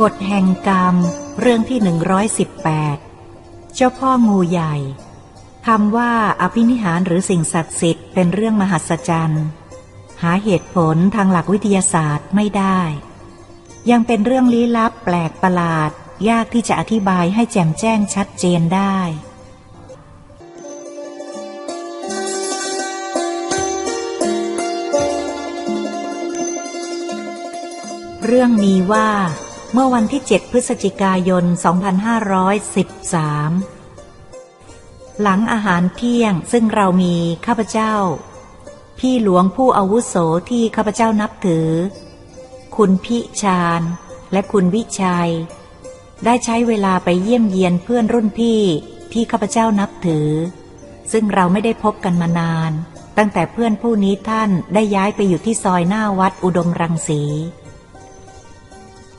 กฎแห่งกรรม เรื่องที่ 118 เจ้าพ่องูใหญ่คำว่าอภินิหารหรือสิ่งศักดิ์สิทธิ์เป็นเรื่องมหัศจรรย์ หาเหตุผลทางหลักวิทยาศาสตร์ไม่ได้ ยังเป็นเรื่องลี้ลับแปลกประหลาด ยากที่จะอธิบายให้แจ่มแจ้งชัดเจนได้เรื่องมีว่า เมื่อวันที่ 7 พฤศจิกายน 2513 หลังอาหารเที่ยงซึ่งเรามีข้าพเจ้า พี่หลวงผู้อาวุโสที่ข้าพเจ้านับถือ คุณพิชาญและคุณวิชัย ได้ใช้เวลาไปเยี่ยมเยียนเพื่อนรุ่นพี่ที่ข้าพเจ้านับถือ ซึ่งเราไม่ได้พบกันมานาน ตั้งแต่เพื่อนผู้นี้ท่านได้ย้ายไปอยู่ที่ซอยหน้าวัดอุดมรังสี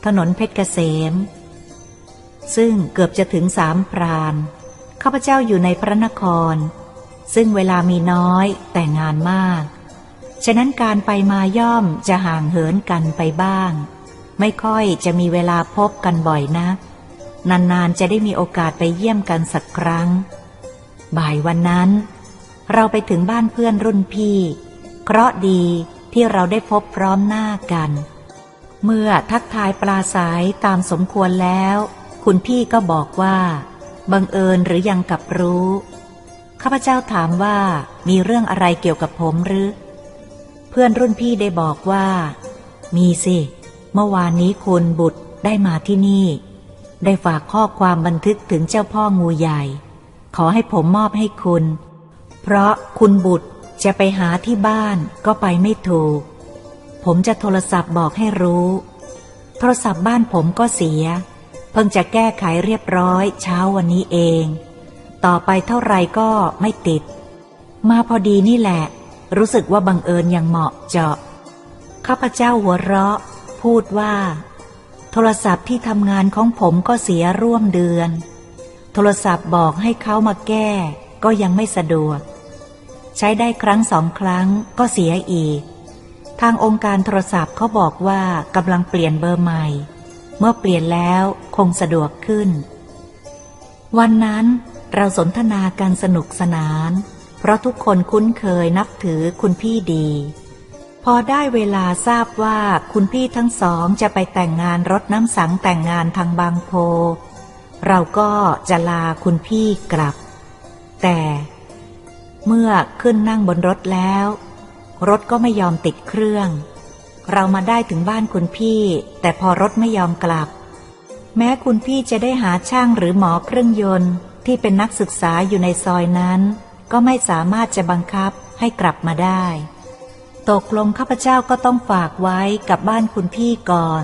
ถนนเพชรเกษม ซึ่งเกือบจะถึงสามพรานข้าพเจ้าอยู่ในพระนคร ซึ่งเวลามีน้อยแต่งานมาก ฉะนั้นการไปมาย่อมจะห่างเหินกันไปบ้าง ไม่ค่อยจะมีเวลาพบกันบ่อยนัก นานๆจะได้มีโอกาสไปเยี่ยมกันสักครั้ง บ่ายวันนั้น เราไปถึงบ้านเพื่อนรุ่นพี่ เคราะห์ดีที่เราได้พบพร้อมหน้ากันเเมื่อทักทายปลาสายตามสมควรแล้ว คุณพี่ก็บอกว่า บังเอิญหรือยังกับรู้ ข้าพเจ้าถามว่ามีเรื่องอะไรเกี่ยวกับผมหรือ เพื่อนรุ่นพี่ได้บอกว่า มีสิ เมื่อวานนี้คุณบุตรได้มาที่นี่ ได้ฝากข้อความบันทึกถึงเจ้าพ่องูใหญ่ ขอให้ผมมอบให้คุณ เพราะคุณบุตรจะไปหาที่บ้านก็ไปไม่ถูก ผมจะโทรศัพท์บอกให้รู้ โทรศัพท์บ้านผมก็เสีย เพิ่งจะแก้ไขเรียบร้อยเช้าวันนี้เอง ต่อไปเท่าไรก็ไม่ติด มาพอดีนี่แหละ รู้สึกว่าบังเอิญอย่างเหมาะเจาะ ข้าพเจ้าหัวเราะ พูดว่า โทรศัพท์ที่ทำงานของผมก็เสียร่วมเดือน โทรศัพท์บอกให้เขามาแก้ ก็ยังไม่สะดวก ใช้ได้ครั้งสองครั้งก็เสียอีก ทางองค์การโทรศัพท์เขาบอกว่ากำลังเปลี่ยนเบอร์ใหม่ เมื่อเปลี่ยนแล้วคงสะดวกขึ้น วันนั้นเราสนทนากันสนุกสนาน เพราะทุกคนคุ้นเคยนับถือคุณพี่ดี พอได้เวลาทราบว่าคุณพี่ทั้งสองจะไปแต่งงานรถน้ำสังแต่งงานทางบางโพ เราก็จะลาคุณพี่กลับ แต่ เมื่อขึ้นนั่งบนรถแล้ว รถก็ไม่ยอมติดเครื่อง เรามาได้ถึงบ้านคุณพี่ แต่พอรถไม่ยอมกลับ แม้คุณพี่จะได้หาช่างหรือหมอเครื่องยนต์ ที่เป็นนักศึกษาอยู่ในซอยนั้น ก็ไม่สามารถจะบังคับให้กลับมาได้ ตกลงข้าพเจ้าก็ต้องฝากไว้กับบ้านคุณพี่ก่อน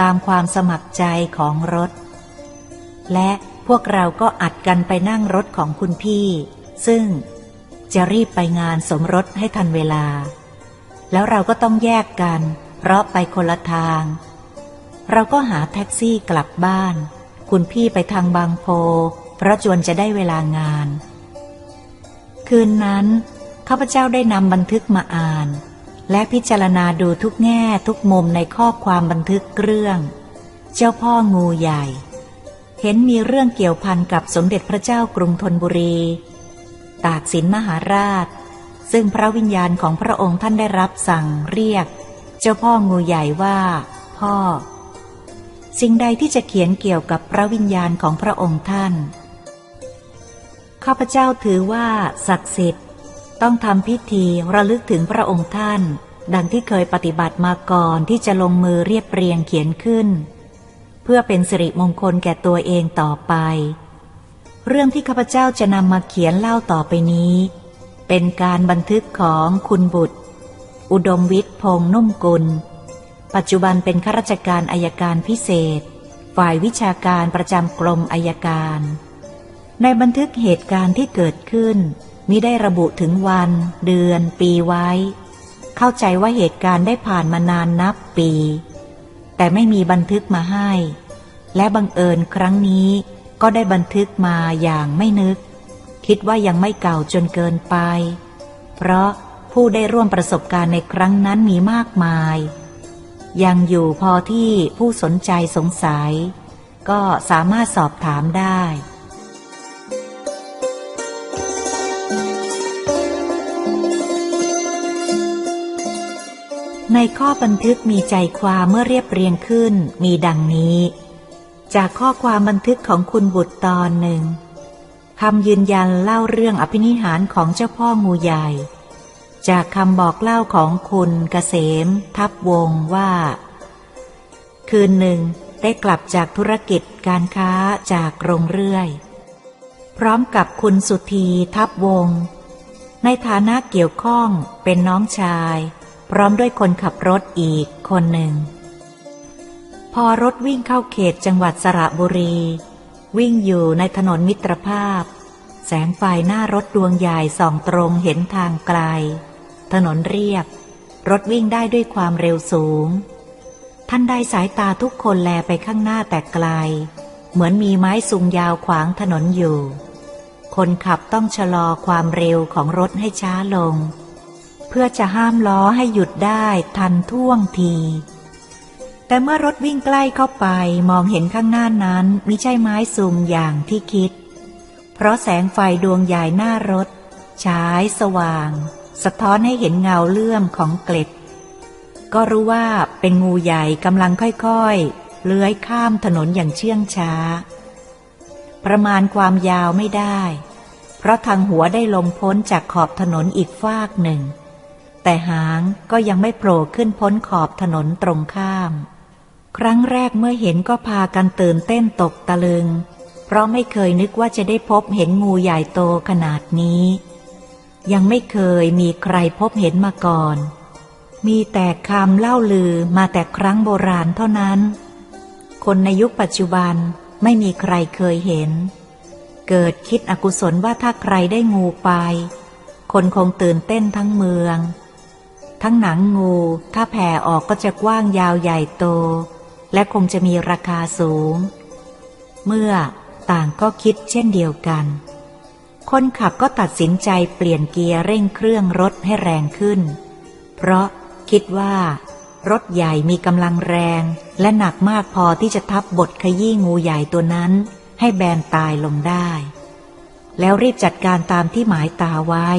ตามความสมัครใจของรถ และพวกเราก็อัดกันไปนั่งรถของคุณพี่ ซึ่งจะรีบไปงานสมรสให้ทันเวลา แล้วเราก็ต้องแยกกัน เพราะไปคนละทาง เราก็หาแท็กซี่กลับบ้าน คุณพี่ไปทางบางโพ เพราะจวนจะได้เวลางาน คืนนั้นข้าพเจ้าได้นำบันทึกมาอ่าน และพิจารณาดูทุกแง่ทุกมุมในข้อความบันทึกเรื่อง เจ้าพ่องูใหญ่ เห็นมีเรื่องเกี่ยวพันกับสมเด็จพระเจ้ากรุงธนบุรี ตากสินมหาราช ซึ่งพระวิญญาณของพระองค์ท่านได้รับสั่งเรียก เจ้าพ่องูใหญ่ว่า พ่อ สิ่งใดที่จะเขียนเกี่ยวกับพระวิญญาณของพระองค์ท่าน ข้าพเจ้าถือว่า ศักดิ์สิทธิ์ ต้องทำพิธีระลึกถึงพระองค์ท่าน ดังที่เคยปฏิบัติมาก่อนที่จะลงมือเรียบเรียงเขียนขึ้น เพื่อเป็นสิริมงคลแก่ตัวเองต่อไป เรื่องที่ข้าพเจ้าจะนำมาเขียนเล่าต่อไปนี้ เป็นการบันทึกของคุณบุตร อุดมวิทย์พงษ์นุ่มกุล ปัจจุบันเป็นข้าราชการอายการพิเศษ ฝ่ายวิชาการประจำกรมอายการ ในบันทึกเหตุการณ์ที่เกิดขึ้นมิได้ระบุถึงวัน เดือน ปีไว้ เข้าใจว่าเหตุการณ์ได้ผ่านมานานนับปี แต่ไม่มีบันทึกมาให้ และบังเอิญครั้งนี้ก็ได้บันทึกมาอย่างไม่นึก คิดว่ายังไม่เก่าจนเกินไป เพราะผู้ได้ร่วมประสบการณ์ในครั้งนั้นมีมากมาย ยังอยู่พอที่ผู้สนใจสงสัย ก็สามารถสอบถามได้ในข้อบันทึกมีใจความเมื่อเรียบเรียงขึ้นมีดังนี้ จากข้อความบันทึกของคุณบุตรตอนหนึ่ง คำยืนยันเล่าเรื่องอภินิหารของเจ้าพ่องูใหญ่ จากคำบอกเล่าของคุณเกษม ทับวงว่า คืนหนึ่งได้กลับจากธุรกิจการค้าจากโรงเรื่อย พร้อมกับคุณสุธีทับวง ในฐานะเกี่ยวข้องเป็นน้องชาย พร้อมด้วยคนขับรถอีกคนหนึ่ง พอรถวิ่งเข้าเขตจังหวัดสระบุรี วิ่งอยู่ในถนนมิตรภาพ แสงไฟหน้ารถดวงใหญ่ส่องตรงเห็นทางไกล ถนนเรียบ รถวิ่งได้ด้วยความเร็วสูง ท่านใดสายตาทุกคนแลไปข้างหน้าแต่ไกล เหมือนมีไม้สูงยาวขวางถนนอยู่ คนขับต้องชะลอความเร็วของรถให้ช้าลง เพื่อจะห้ามล้อให้หยุดได้ทันท่วงที แต่เมื่อรถวิ่งใกล้เข้าไปมองเห็นข้างหน้านั้นมิใช่ไม้สูงอย่างที่คิด เพราะแสงไฟดวงใหญ่หน้ารถฉายสว่าง สะท้อนให้เห็นเงาเลื่อมของเกล็ด ก็รู้ว่าเป็นงูใหญ่กำลังค่อยๆ เลื้อยข้ามถนนอย่างเชื่องช้า ประมาณความยาวไม่ได้ เพราะทางหัวได้ลงพ้นจากขอบถนนอีกฟากหนึ่ง แต่หางก็ยังไม่โผล่ขึ้นพ้นขอบถนนตรงข้าม ครั้งแรกเมื่อเห็นก็พากันตื่นเต้นตกตะลึง เพราะไม่เคยนึกว่าจะได้พบเห็นงูใหญ่โตขนาดนี้ ยังไม่เคยมีใครพบเห็นมาก่อน มีแต่คำเล่าลือมาแต่ครั้งโบราณเท่านั้น คนในยุคปัจจุบันไม่มีใครเคยเห็น เกิดคิดอกุศลว่าถ้าใครได้งูไป คนคงตื่นเต้นทั้งเมือง ทั้งหนังงูถ้าแผ่ออกก็จะกว้างยาวใหญ่โต และคงจะมีราคาสูง เมื่อต่างก็คิดเช่นเดียวกัน คนขับก็ตัดสินใจเปลี่ยนเกียร์เร่งเครื่องรถให้แรงขึ้น เพราะคิดว่า รถใหญ่มีกำลังแรงและหนักมากพอที่จะทับบทขยี้งูใหญ่ตัวนั้นให้แบนตายลงได้ แล้วรีบจัดการตามที่หมายตาไว้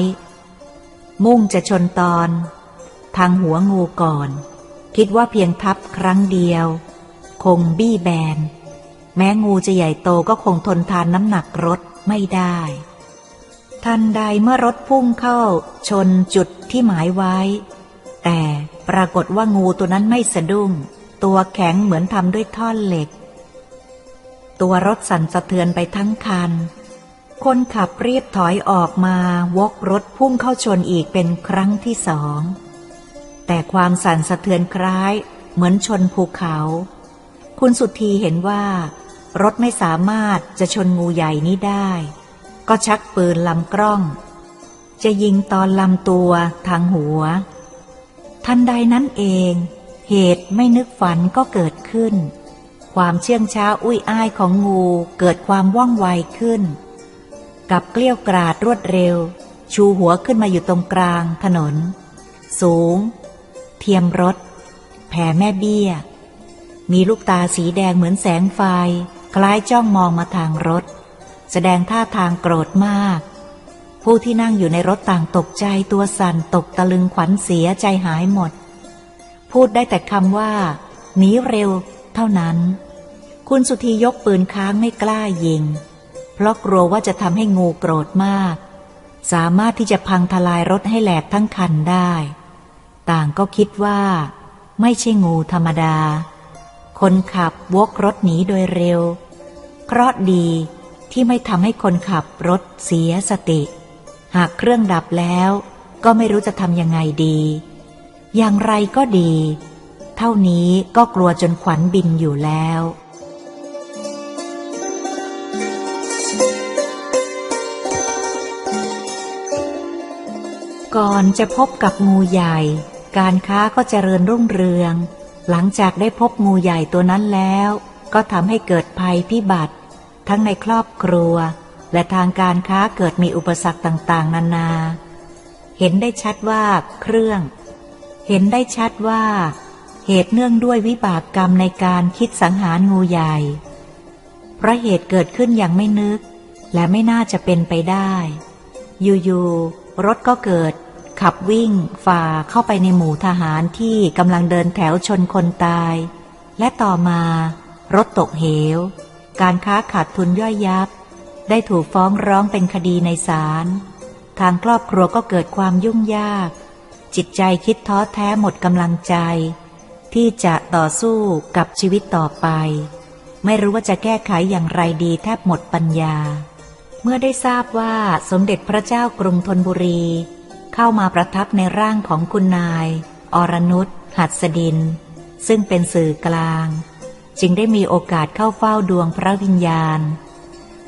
มุ่งจะชนตอน ทางหัวงูก่อน คิดว่าเพียงทับครั้งเดียว คงบี้แบน แม้งูจะใหญ่โตก็คงทนทานน้ำหนักรถไม่ได้ ทันใดเมื่อรถพุ่งเข้าชนจุดที่หมายไว้ แต่ปรากฏว่างูตัวนั้นไม่สะดุ้ง ตัวแข็งเหมือนทำด้วยท่อนเหล็ก ตัวรถสั่นสะเทือนไปทั้งคัน คนขับรีบถอยออกมาวกรถพุ่งเข้าชนอีกเป็นครั้งที่สองแต่ความสั่นสะเทือนคล้าย เหมือนชนภูเขา คุณสุธีเห็นว่า รถไม่สามารถจะชนงูใหญ่นี้ได้ ก็ชักปืนลำกล้อง จะยิงตอนลำตัวทางหัว ทันใดนั้นเอง เหตุไม่นึกฝันก็เกิดขึ้น ความเชื่องช้าอุ้ยอ้ายของงูเกิดความว่องไวขึ้น กับเกลี้ยวกราดรวดเร็ว ชูหัวขึ้นมาอยู่ตรงกลางถนน สูง เทียมรถ แผ่แม่เบี้ย มีลูกตาสีแดงเหมือนแสงไฟ คล้ายจ้องมองมาทางรถ แสดงท่าทางโกรธมาก ผู้ที่นั่งอยู่ในรถต่างตกใจตัวสั่นตกตะลึงขวัญเสียใจหายหมด พูดได้แต่คำว่าหนีเร็ว เท่านั้น คุณสุธียกปืนค้างไม่กล้ายิง เพราะกลัวว่าจะทำให้งูโกรธมาก สามารถที่จะพังทลายรถให้แหลกทั้งคันได้ ต่างก็คิดว่า ไม่ใช่งูธรรมดา คนขับวกรถหนีโดยเร็ว เคราะดีที่ไม่ทำให้คนขับรถเสียสติ หากเครื่องดับแล้วก็ไม่รู้จะทำยังไงดี อย่างไรก็ดี เท่านี้ก็กลัวจนขวัญบินอยู่แล้วก่อนจะพบกับงูใหญ่ การค้าก็เจริญรุ่งเรือง หลังจากได้พบงูใหญ่ตัวนั้นแล้ว ก็ทำให้เกิดภัยพิบัติ ทั้งในครอบครัว และทางการค้าเกิดมีอุปสรรคต่างๆ นานา เห็นได้ชัดว่าเครื่อง เห็นได้ชัดว่า เหตุเนื่องด้วยวิบากกรรมในการคิดสังหารงูใหญ่ เพราะเหตุเกิดขึ้นอย่างไม่นึก และไม่น่าจะเป็นไปได้ อยู่ๆรถก็เกิด ขับวิ่งฝ่าเข้าไปในหมู่ทหารที่กำลังเดินแถวชนคนตาย และต่อมารถตกเหว การค้าขาดทุนย่อยยับ ได้ถูกฟ้องร้องเป็นคดีในศาลทางครอบครัวก็เกิดความยุ่งยาก จิตใจคิดท้อแท้หมดกำลังใจ ที่จะต่อสู้กับชีวิตต่อไป ไม่รู้ว่าจะแก้ไขอย่างไรดีแทบหมดปัญญา เมื่อได้ทราบว่าสมเด็จพระเจ้ากรุงธนบุรี เข้ามาประทับในร่างของคุณนาย อรนุชหัดสดิน ซึ่งเป็นสื่อกลาง จึงได้มีโอกาสเข้าเฝ้าดวงพระวิญญาณ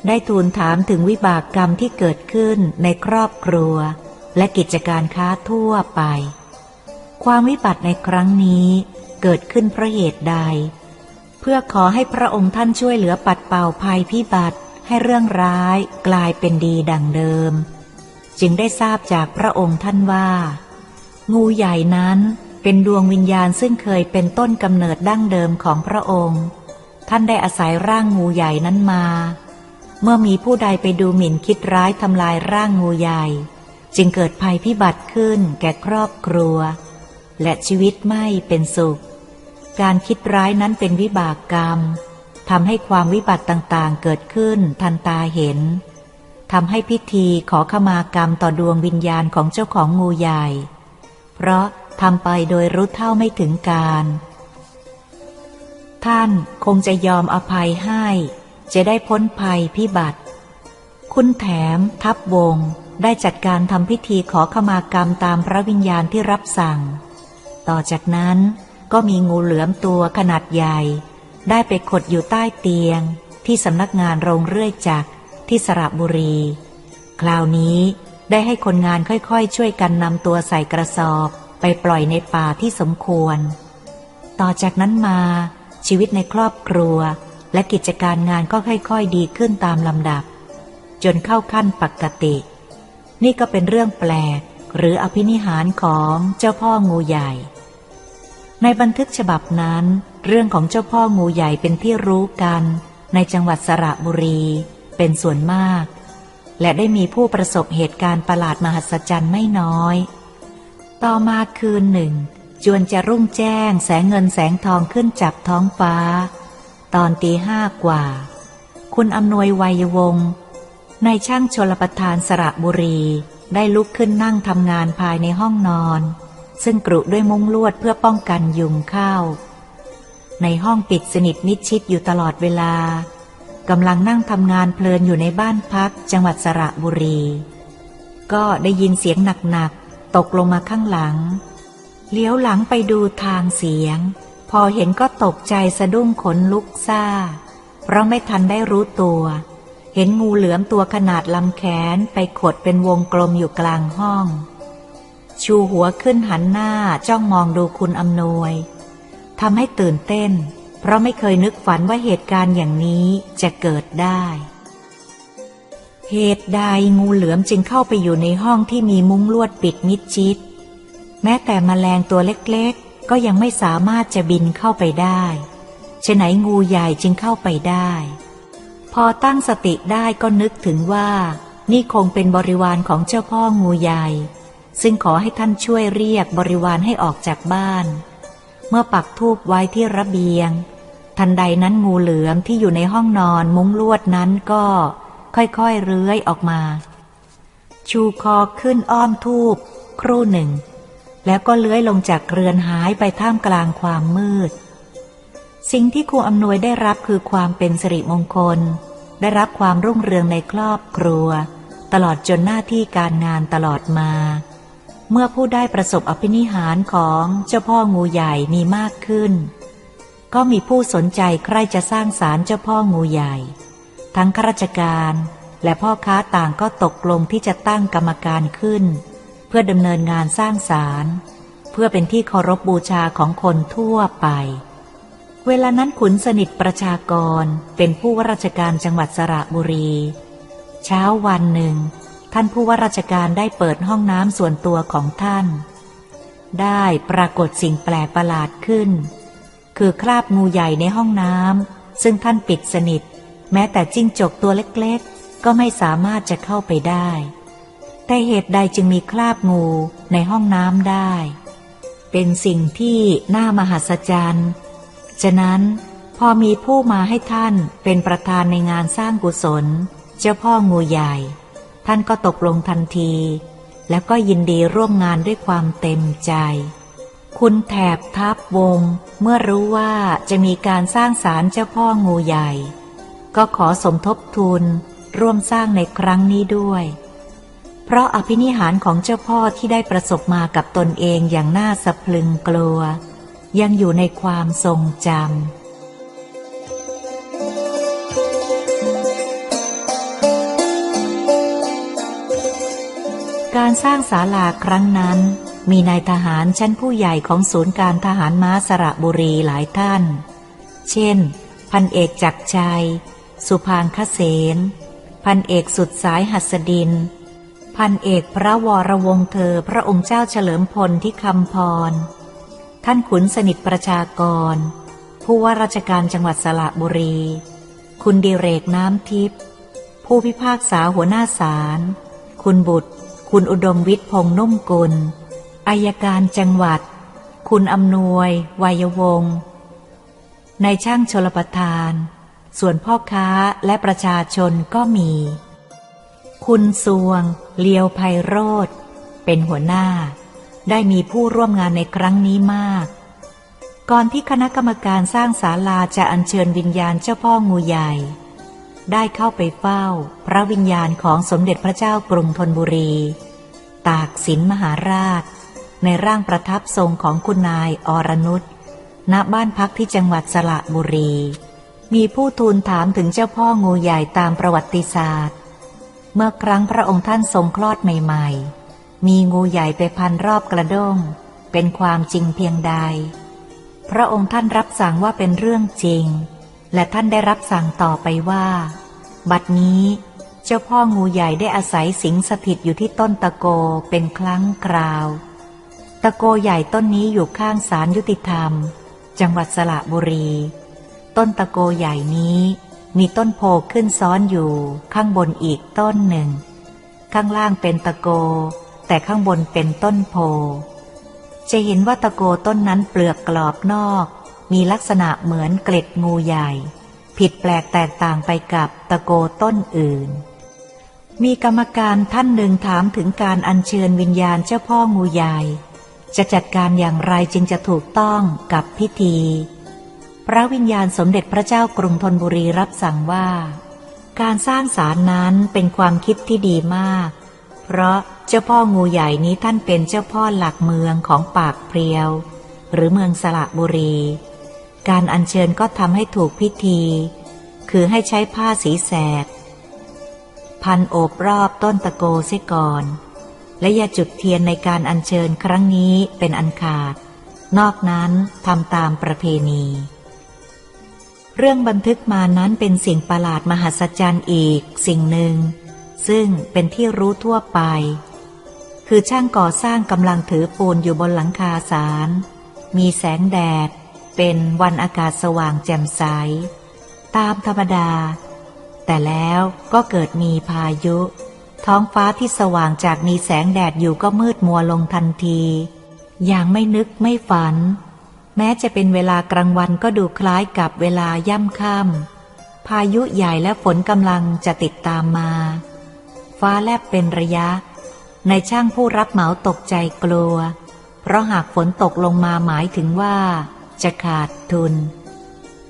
ได้ทูลถามถึงวิบากกรรมที่เกิดขึ้นในครอบครัว และกิจการค้าทั่วไป ความวิบัติในครั้งนี้เกิดขึ้นเพราะเหตุใด เพื่อขอให้พระองค์ท่านช่วยเหลือปัดเป่าภัยพิบัติให้เรื่องร้ายกลายเป็นดีดังเดิม จึงได้ทราบจากพระองค์ท่านว่า งูใหญ่นั้นเป็นดวงวิญญาณซึ่งเคยเป็นต้นกำเนิดดั้งเดิมของพระองค์ ท่านได้อาศัยร่างงูใหญ่นั้นมา เมื่อมีผู้ใดไปดูหมิ่นคิดร้ายทำลายร่างงูใหญ่ จึงเกิดภัยพิบัติขึ้นแก่ครอบครัว และชีวิตไม่เป็นสุข การคิดร้ายนั้นเป็นวิบากกรรมทำให้ความวิบัติต่างๆเกิดขึ้นทันตาเห็น ทำให้พิธีขอขมากรรมต่อดวงวิญญาณของเจ้าของงูใหญ่ เพราะทำไปโดยรู้เท่าไม่ถึงการ ท่านคงจะยอมอภัยให้ จะได้พ้นภัยพิบัติ คุณแถมทับวงได้จัดการทำพิธีขอขมากรรมตามพระวิญญาณที่รับสั่ง ต่อจากนั้นก็มีงูเหลือมตัวขนาดใหญ่ ได้ไปขดอยู่ใต้เตียง ที่สำนักงานโรงเรื่อยจักร ที่สระบุรี คราวนี้ได้ให้คนงานค่อยๆ ช่วยกันนำตัวใส่กระสอบไปปล่อยในป่าที่สมควร ต่อจากนั้นมาชีวิตในครอบครัวและกิจการงานก็ค่อยๆ ดีขึ้นตามลำดับ จนเข้าขั้นปกติ นี่ก็เป็นเรื่องแปลกหรืออภินิหารของเจ้าพ่องูใหญ่ ในบันทึกฉบับนั้น เรื่องของเจ้าพ่องูใหญ่เป็นที่รู้กันในจังหวัดสระบุรี เป็นส่วนมาก และได้มีผู้ประสบเหตุการณ์ประหลาดมหัศจรรย์ไม่น้อย ต่อมาคืนหนึ่ง จวนจะรุ่งแจ้งแสงเงินแสงทองขึ้นจับท้องฟ้า ตอนตีห้ากว่า คุณอำนวยวัยวงศ์ในช่างชลประทานสระบุรีได้ลุกขึ้นนั่งทำงานภายในห้องนอน ซึ่งกรุด้วยมุ้งลวดเพื่อป้องกันยุงเข้า ในห้องปิดสนิทมิดชิดอยู่ตลอดเวลา กำลังนั่งทำงานเพลินอยู่ในบ้านพักจังหวัดสระบุรี ก็ได้ยินเสียงหนักๆ ตกลงมาข้างหลัง เลี้ยวหลังไปดูทางเสียง พอเห็นก็ตกใจสะดุ้งขนลุกซ่า เพราะไม่ทันได้รู้ตัว เห็นงูเหลือมตัวขนาดลำแขนไปขดเป็นวงกลมอยู่กลางห้อง ชูหัวขึ้นหันหน้าจ้องมองดูคุณอำนวยทำให้ตื่นเต้น เพราะไม่เคยนึกฝันว่าเหตุการณ์อย่างนี้จะเกิดได้ เหตุใดงูเหลือมจึงเข้าไปอยู่ในห้องที่มีมุ้งลวดปิดมิดชิด แม้แต่มแมลงตัวเล็กๆ ก็ยังไม่สามารถจะบินเข้าไปได้ฉะไหนงูใหญ่จึงเข้าไปได้ พอตั้งสติได้ก็นึกถึงว่า นี่คงเป็นบริวารของเจ้าพ่องูใหญ่ซึ่งขอให้ท่านช่วยเรียกบริวารให้ออกจากบ้าน เมื่อปักทูบไว้ที่ระเบียง ทันใดนั้นงูเหลือมที่อยู่ในห้องนอนมุ้งลวดนั้นก็ค่อยๆเลื้อยออกมา ชูคอขึ้นอ้อมทูบครู่หนึ่ง แล้วก็เลื้อยลงจากเรือนหายไปท่ามกลางความมืด สิ่งที่ครูอำนวยได้รับคือความเป็นสิริมงคล ได้รับความรุ่งเรืองในครอบครัว ตลอดจนหน้าที่การงานตลอดมา เมื่อผู้ได้ประสบอภินิหารของเจ้าพ่องูใหญ่มีมากขึ้น ก็มีผู้สนใจใครจะสร้างศาลเจ้าพ่องูใหญ่ ทั้งข้าราชการและพ่อค้าต่างก็ตกลงที่จะตั้งกรรมการขึ้น เพื่อดำเนินงานสร้างศาลเพื่อเป็นที่เคารพบบูชาของคนทั่วไป เวลานั้นขุนสนิทประชากรเป็นผู้ว่าราชการจังหวัดสระบุรี เช้าวันหนึ่ง ท่านผู้ว่าราชการได้เปิดห้องน้ำส่วนตัวของท่าน ได้ปรากฏสิ่งแปลกประหลาดขึ้น คือคราบงูใหญ่ในห้องน้ำซึ่งท่านปิดสนิท แม้แต่จิ้งจกตัวเล็กๆ ก็ไม่สามารถจะเข้าไปได้ แต่เหตุใดจึงมีคราบงูในห้องน้ำได้ เป็นสิ่งที่น่ามหัศจรรย์ฉะนั้นพอมีผู้มาให้ท่านเป็นประธานในงานสร้างกุศล เจ้าพ่องูใหญ่ ท่านก็ตกลงทันที แล้วก็ยินดีร่วมงานด้วยความเต็มใจ คุณแถบทับวง เมื่อรู้ว่าจะมีการสร้างศาลเจ้าพ่องูใหญ่ ก็ขอสมทบทุนร่วมสร้างในครั้งนี้ด้วย เพราะอภินิหารของเจ้าพ่อที่ได้ประสบมากับตนเองอย่างน่าสะพลึงกลัว ยังอยู่ในความทรงจำการสร้างศาลาครั้งนั้น มีนายทหารชั้นผู้ใหญ่ของศูนย์การทหารม้าสระบุรีหลายท่าน เช่น พันเอกจักรชัย สุพางคเสน พันเอกสุดสายหัสดิน พันเอกพระวรวงศ์เธอพระองค์เจ้าเฉลิมพลที่คำพร ท่านขุนสนิทประชากร ผู้ว่าราชการจังหวัดสระบุรี คุณดิเรกน้ำทิพย์ ผู้พิพากษาหัวหน้าศาล คุณบุตร คุณอุดมวิทย์พงนุ่มกุล อายการจังหวัด คุณอำนวย วัยวงศ์ในายช่างชลประทาน ส่วนพ่อค้าและประชาชนก็มี คุณสวง เลียวไพโรธ เป็นหัวหน้า ได้มีผู้ร่วมงานในครั้งนี้มาก ก่อนที่คณะกรรมการสร้างศาลาจะอัญเชิญวิญญาณเจ้าพ่องูใหญ่ ได้เข้าไปเฝ้า พระวิญญาณของสมเด็จพระเจ้ากรุงธนบุรี ตากสินมหาราช ในร่างประทับทรงของคุณนายอรนุชณบ้านพักที่จังหวัดสระบุรี มีผู้ทูลถามถึงเจ้าพ่องูใหญ่ตามประวัติศาสตร์ เมื่อครั้งพระองค์ท่านทรงคลอดใหม่ๆ มีงูใหญ่ไปพันรอบกระด้ง เป็นความจริงเพียงใด พระองค์ท่านรับสั่งว่าเป็นเรื่องจริง และท่านได้รับสั่งต่อไปว่า บัดนี้เจ้าพ่องูใหญ่ได้อาศัยสิงสถิตอยู่ที่ต้นตะโกเป็นครั้งคราว ตะโกใหญ่ต้นนี้อยู่ข้างศาลยุติธรรม จังหวัดสระบุรี ต้นตะโกใหญ่นี้มีต้นโพขึ้นซ้อนอยู่ ข้างบนอีกต้นหนึ่ง ข้างล่างเป็นตะโก แต่ข้างบนเป็นต้นโพ จะเห็นว่าตะโกต้นนั้นเปลือกกรอบนอก มีลักษณะเหมือนเกล็ดงูใหญ่ ผิดแปลกแตกต่างไปกับตะโกต้นอื่น มีกรรมการท่านหนึ่งถามถึงการอัญเชิญวิญญาณเจ้าพ่องูใหญ่ จะจัดการอย่างไรจึงจะถูกต้องกับพิธี พระวิญญาณสมเด็จพระเจ้ากรุงธนบุรีรับสั่งว่า การสร้างศาลนั้นเป็นความคิดที่ดีมาก เพราะเจ้าพ่องูใหญ่นี้ท่านเป็นเจ้าพ่อหลักเมืองของปากเพรียว หรือเมืองสระบุรี การอัญเชิญก็ทำให้ถูกพิธี คือให้ใช้ผ้าสีแสดพันโอบรอบต้นตะโกเสียก่อน และอย่าจุดเทียนในการอัญเชิญครั้งนี้เป็นอันขาด นอกนั้นทำตามประเพณี เรื่องบันทึกมานั้นเป็นสิ่งประหลาดมหัศจรรย์อีกสิ่งหนึ่ง ซึ่งเป็นที่รู้ทั่วไป คือช่างก่อสร้างกำลังถือปูนอยู่บนหลังคาศาลมีแสงแดด เป็นวันอากาศสว่างแจ่มใส ตามธรรมดา แต่แล้วก็เกิดมีพายุ ท้องฟ้าที่สว่างจากมีแสงแดดอยู่ก็มืดมัวลงทันที อย่างไม่นึกไม่ฝัน แม้จะเป็นเวลากลางวันก็ดูคล้ายกับเวลาย่ำค่ำพายุใหญ่และฝนกำลังจะติดตามมา ฟ้าแลบเป็นระยะ ในช่างผู้รับเหมาตกใจกลัว เพราะหากฝนตกลงมาหมายถึงว่า จะขาดทุน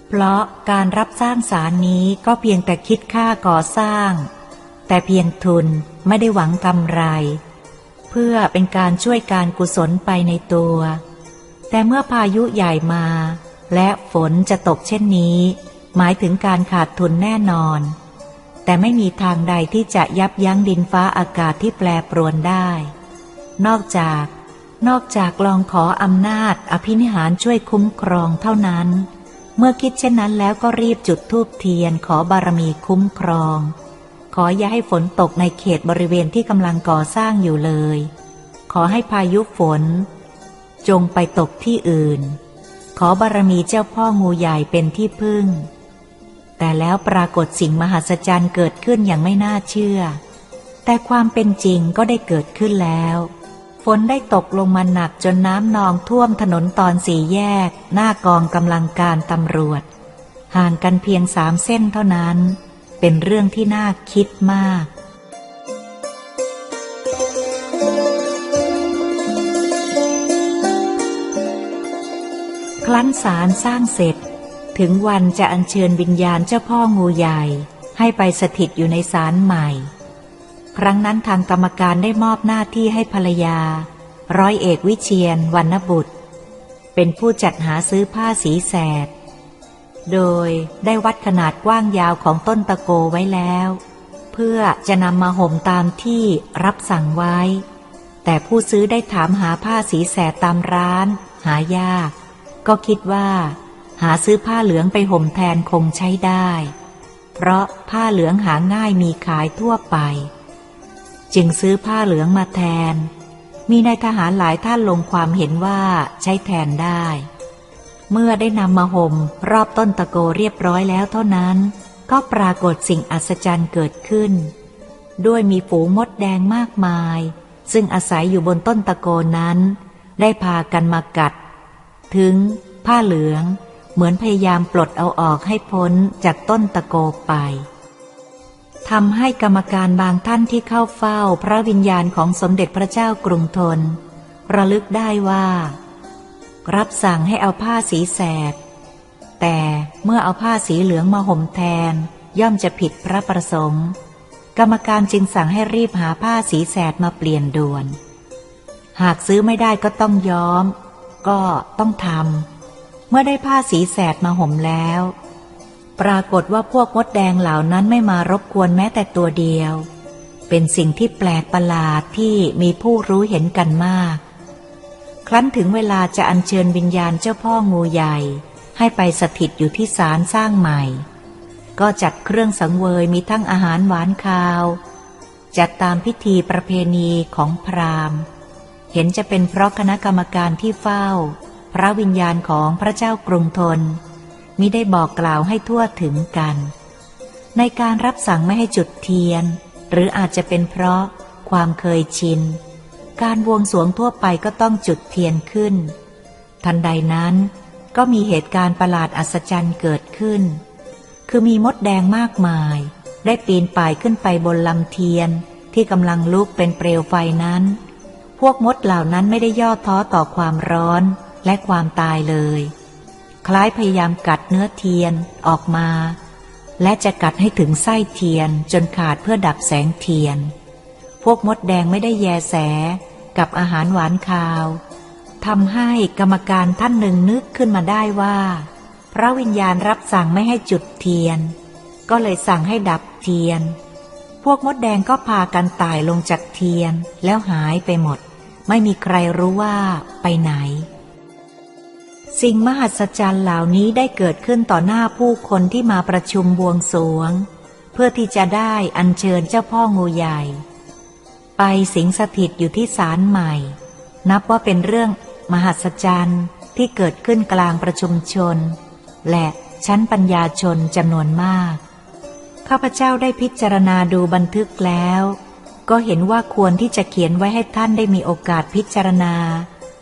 เพราะการรับสร้างศาลนี้ก็เพียงแต่คิดค่าก่อสร้าง แต่เพียงทุนไม่ได้หวังกำไร เพื่อเป็นการช่วยการกุศลไปในตัว แต่เมื่อพายุใหญ่มา และฝนจะตกเช่นนี้ หมายถึงการขาดทุนแน่นอน แต่ไม่มีทางใดที่จะยับยั้งดินฟ้าอากาศที่แปรปรวนได้ นอกจาก นอกจากลองขออำนาจ อภินิหารช่วยคุ้มครองเท่านั้น เมื่อคิดเช่นนั้นแล้วก็รีบจุดธูปเทียนขอบารมีคุ้มครอง ขออย่าให้ฝนตกในเขตบริเวณที่กำลังก่อสร้างอยู่เลย ขอให้พายุฝน จงไปตกที่อื่น ขอบารมีเจ้าพ่องูใหญ่เป็นที่พึ่ง แต่แล้วปรากฏสิ่งมหัศจรรย์เกิดขึ้นอย่างไม่น่าเชื่อ แต่ความเป็นจริงก็ได้เกิดขึ้นแล้ว ฝนได้ตกลงมาหนักจนน้ำนองท่วมถนนตอนสี่แยก หน้ากองกำลังการตำรวจ ห่างกันเพียงสามเส้นเท่านั้น เป็นเรื่องที่น่าคิดมากครั้นสารสร้างเสร็จ ถึงวันจะอัญเชิญวิญญาณเจ้าพ่องูใหญ่ ให้ไปสถิตอยู่ในศาลใหม่ ครั้งนั้นทางกรรมการได้มอบหน้าที่ให้ภรรยา ร้อยเอกวิเชียนวรรณบุตร เป็นผู้จัดหาซื้อผ้าสีแสด โดยได้วัดขนาดกว้างยาวของต้นตะโกไว้แล้ว เพื่อจะนำมาห่มตามที่รับสั่งไว้ แต่ผู้ซื้อได้ถามหาผ้าสีแสดตามร้าน หายาก ก็คิดว่า หาซื้อผ้าเหลืองไปห่มแทนคงใช้ได้ เพราะผ้าเหลืองหาง่ายมีขายทั่วไป จึงซื้อผ้าเหลืองมาแทน มีนายทหารหลายท่านลงความเห็นว่าใช้แทนได้ เมื่อได้นำมาห่มรอบต้นตะโกเรียบร้อยแล้วเท่านั้น ก็ปรากฏสิ่งอัศจรรย์เกิดขึ้น ด้วยมีฝูงมดแดงมากมาย ซึ่งอาศัยอยู่บนต้นตะโกนั้น ได้พากันมากัด ถึง ผ้าเหลือง เหมือนพยายามปลดเอาออกให้พ้นจากต้นตะโกไปทำให้กรรมการบางท่านที่เข้าเฝ้าพระวิญญาณของสมเด็จพระเจ้ากรุงธนระลึกได้ว่า รับสั่งให้เอาผ้าสีแสด แต่เมื่อเอาผ้าสีเหลืองมาห่มแทน ย่อมจะผิดพระประสงค์ กรรมการจึงสั่งให้รีบหาผ้าสีแสดมาเปลี่ยนด่วน หากซื้อไม่ได้ก็ต้องย้อม ก็ต้องทำเมื่อได้ผ้าสีแสดมาห่มแล้ว ปรากฏว่าพวกมดแดงเหล่านั้นไม่มารบกวนแม้แต่ตัวเดียว เป็นสิ่งที่แปลกประหลาดที่มีผู้รู้เห็นกันมาก ครั้นถึงเวลาจะอัญเชิญวิญญาณเจ้าพ่องูใหญ่ ให้ไปสถิตอยู่ที่ศาลสร้างใหม่ ก็จัดเครื่องสังเวยมีทั้งอาหารหวานคาว จัดตามพิธีประเพณีของพราหมณ์ เห็นจะเป็นเพราะคณะกรรมการที่เฝ้า พระวิญญาณของพระเจ้ากรุงธนมิได้บอกกล่าวให้ทั่วถึงกัน ในการรับสั่งไม่ให้จุดเทียน หรืออาจจะเป็นเพราะความเคยชิน การบวงสวงทั่วไปก็ต้องจุดเทียนขึ้น ทันใดนั้นก็มีเหตุการณ์ประหลาดอัศจรรย์เกิดขึ้น คือมีมดแดงมากมาย ได้ปีนป่ายขึ้นไปบนลำเทียนที่กำลังลุกเป็นเปลวไฟนั้น พวกมดเหล่านั้นไม่ได้ย่อท้อต่อความร้อนและความตายเลย คล้ายพยายามกัดเนื้อเทียนออกมา และจะกัดให้ถึงไส้เทียนจนขาดเพื่อดับแสงเทียน พวกมดแดงไม่ได้แยแสกับอาหารหวานคาวทำให้กรรมการท่านหนึ่งนึกขึ้นมาได้ว่า พระวิญญาณรับสั่งไม่ให้จุดเทียน ก็เลยสั่งให้ดับเทียน พวกมดแดงก็พากันตายลงจากเทียนแล้วหายไปหมด ไม่มีใครรู้ว่าไปไหน สิ่งมหัศจรรย์เหล่านี้ได้เกิดขึ้นต่อหน้าผู้คนที่มาประชุมบวงสรวง เพื่อที่จะได้อัญเชิญเจ้าพ่องูใหญ่ ไปสิงสถิตอยู่ที่ศาลใหม่ นับว่าเป็นเรื่องมหัศจรรย์ที่เกิดขึ้นกลางประชุมชน และชั้นปัญญาชนจำนวนมาก ข้าพเจ้าได้พิจารณาดูบันทึกแล้ว ก็เห็นว่าควรที่จะเขียนไว้ให้ท่านได้มีโอกาสพิจารณา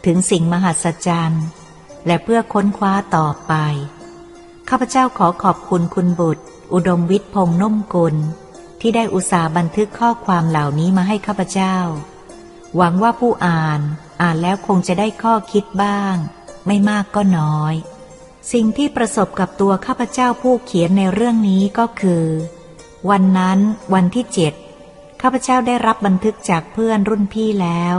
ถึงสิ่งมหัศจรรย์และเพื่อค้นคว้าต่อไป ข้าพเจ้าขอขอบคุณคุณบุตร อุดมวิทย์พงษ์นุ่มกุล ที่ได้อุตส่าห์บันทึกข้อความเหล่านี้มาให้ข้าพเจ้า หวังว่าผู้อ่านอ่านแล้วคงจะได้ข้อคิดบ้าง ไม่มากก็น้อย สิ่งที่ประสบกับตัวข้าพเจ้าผู้เขียนในเรื่องนี้ก็คือ วันนั้นวันที่เจ็ดข้าพเจ้าได้รับบันทึกจากเพื่อนรุ่นพี่แล้ว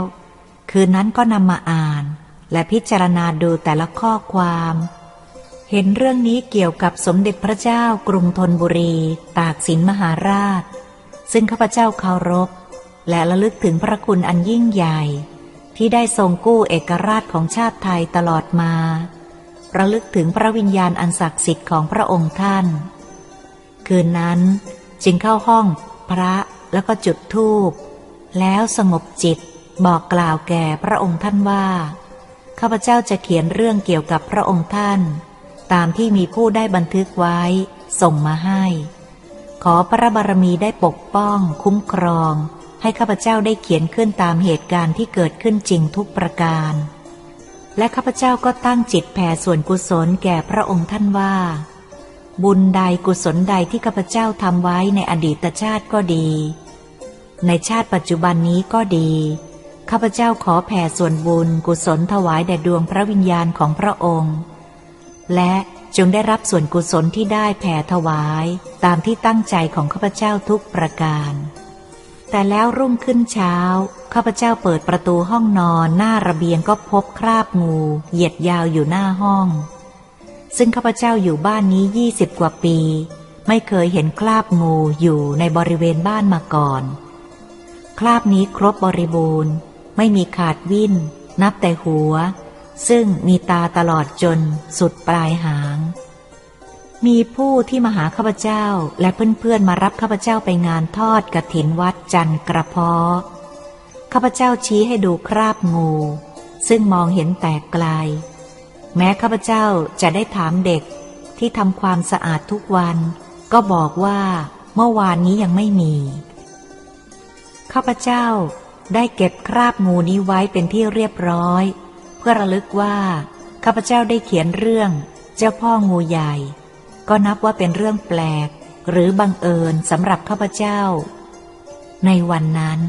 คืนนั้นก็นำมาอ่าน และพิจารณาดูแต่ละข้อความ เห็นเรื่องนี้เกี่ยวกับสมเด็จพระเจ้ากรุงธนบุรี ตากสินมหาราช ซึ่งข้าพเจ้าเคารพ และระลึกถึงพระคุณอันยิ่งใหญ่ ที่ได้ทรงกู้เอกราชของชาติไทยตลอดมา ระลึกถึงพระวิญญาณอันศักดิ์สิทธิ์ของพระองค์ท่าน คืนนั้นจึงเข้าห้องพระแล้วก็จุดธูป แล้วสงบจิตบอกกล่าวแก่พระองค์ท่านว่า ข้าพเจ้าจะเขียนเรื่องเกี่ยวกับพระองค์ท่าน ตามที่มีผู้ได้บันทึกไว้ ส่งมาให้ ขอพระบารมีได้ปกป้อง คุ้มครอง ให้ข้าพเจ้าได้เขียนขึ้นตามเหตุการณ์ที่เกิดขึ้นจริงทุกประการ และข้าพเจ้าก็ตั้งจิตแผ่ส่วนกุศลแก่พระองค์ท่านว่า บุญใดกุศลใดที่ข้าพเจ้าทำไว้ในอดีตชาติก็ดี ในชาติปัจจุบันนี้ก็ดีข้าพเจ้าขอแผ่ส่วนบุญกุศลถวายแด่ดวงพระวิญญาณของพระองค์ และจงได้รับส่วนกุศลที่ได้แผ่ถวายตามที่ตั้งใจของข้าพเจ้าทุกประการ แต่แล้วรุ่งขึ้นเช้า ข้าพเจ้าเปิดประตูห้องนอนหน้าระเบียงก็พบคราบงู เหยียดยาวอยู่หน้าห้อง ซึ่งข้าพเจ้าอยู่บ้านนี้ยี่สิบกว่าปี ไม่เคยเห็นคราบงูอยู่ในบริเวณบ้านมาก่อน คราบนี้ครบบริบูรณ์ ไม่มีขาดวิ่น นับแต่หัว ซึ่งมีตาตลอดจนสุดปลายหาง มีผู้ที่มาหาข้าพเจ้าและเพื่อนๆมารับข้าพเจ้าไปงานทอดกระถินวัดจันกระเพาะข้าพเจ้าชี้ให้ดูคราบงู ซึ่งมองเห็นแต่ไกล แม้ข้าพเจ้าจะได้ถามเด็กที่ทำความสะอาดทุกวัน ก็บอกว่าเมื่อวานนี้ยังไม่มี ข้าพเจ้าได้เก็บคราบงูนี้ไว้เป็นที่เรียบร้อย พื่อระลึกว่าข้าพเจ้าได้เขียนเรื่อง เจ้าพ่องูใหญ่ ก็นับว่าเป็นเรื่องแปลก หรือบังเอิญสำหรับข้าพเจ้า ในวันนั้น